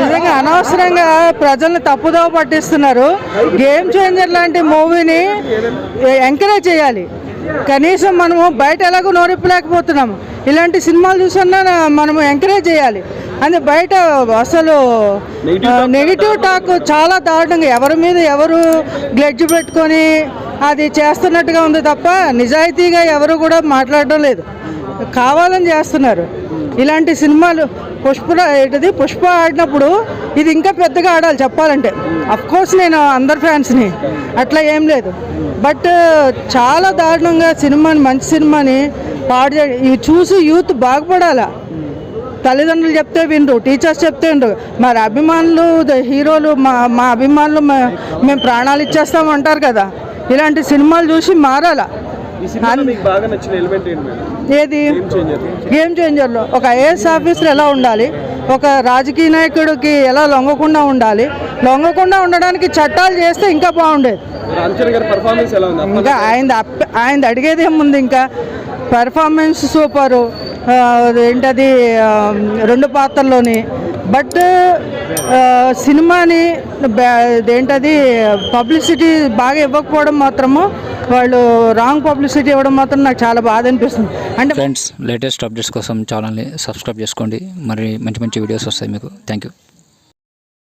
నిజంగా అనవసరంగా ప్రజల్ని తప్పుదోవ పట్టిస్తున్నారు. గేమ్ చేంజర్ లాంటి మూవీని ఎంకరేజ్ చేయాలి. కనీసం మనము బయట ఎలాగో నోరిప్పలేకపోతున్నాము. ఇలాంటి సినిమాలు చూసన్నా మనము ఎంకరేజ్ చేయాలి. అది బయట అసలు నెగిటివ్ టాక్ చాలా దారుణంగా ఎవరి మీద ఎవరు గ్లెడ్జ్ పెట్టుకొని అది చేస్తున్నట్టుగా ఉంది తప్ప నిజాయితీగా ఎవరు కూడా మాట్లాడడం లేదు. కావాలని చేస్తున్నారు. ఇలాంటి సినిమాలు పుష్ప ఏంటిది? పుష్ప ఆడినప్పుడు ఇది ఇంకా పెద్దగా ఆడాలి చెప్పాలంటే. కోర్స్ నేను అందరు ఫ్యాన్స్ని. అట్లా ఏం లేదు. బట్ చాలా దారుణంగా సినిమాని మంచి సినిమాని పాడు ఇవి చూసి యూత్ బాగుపడాలా? తల్లిదండ్రులు చెప్తే వినరు టీచర్స్ చెప్తే వినరు. మరి అభిమానులు హీరోలు మా మా అభిమానులు మేము ప్రాణాలు ఇచ్చేస్తాం అంటారు కదా. ఇలాంటి సినిమాలు చూసి మారాలా? ఏది? గేమ్ చేంజర్ గేమ్ చేంజర్లో ఒక ఐఏఎస్ ఆఫీసర్ ఎలా ఉండాలి? ఒక రాజకీయ నాయకుడికి ఎలా లొంగకుండా ఉండాలి? లొంగకుండా ఉండడానికి చట్టాలు చేస్తే ఇంకా బాగుండేది. ఇంకా ఆయన ఆయన అడిగేది ఏముంది ఇంకా? పెర్ఫార్మెన్స్ సూపరు ఏంటది రెండు పాత్రల్లోని. బట్ సినిమాని ఏంటది పబ్లిసిటీ బాగా ఇవ్వకపోవడం మాత్రము వాళ్ళు రాంగ్ పబ్లిసిటీ ఇవ్వడం మాత్రం నాకు చాలా బాధ అనిపిస్తుంది. అంటే ఫ్రెండ్స్ లేటెస్ట్ అప్డేట్స్ కోసం ఛానల్ని సబ్స్క్రైబ్ చేసుకోండి. మరి మంచి మంచి వీడియోస్ వస్తాయి మీకు. Thank you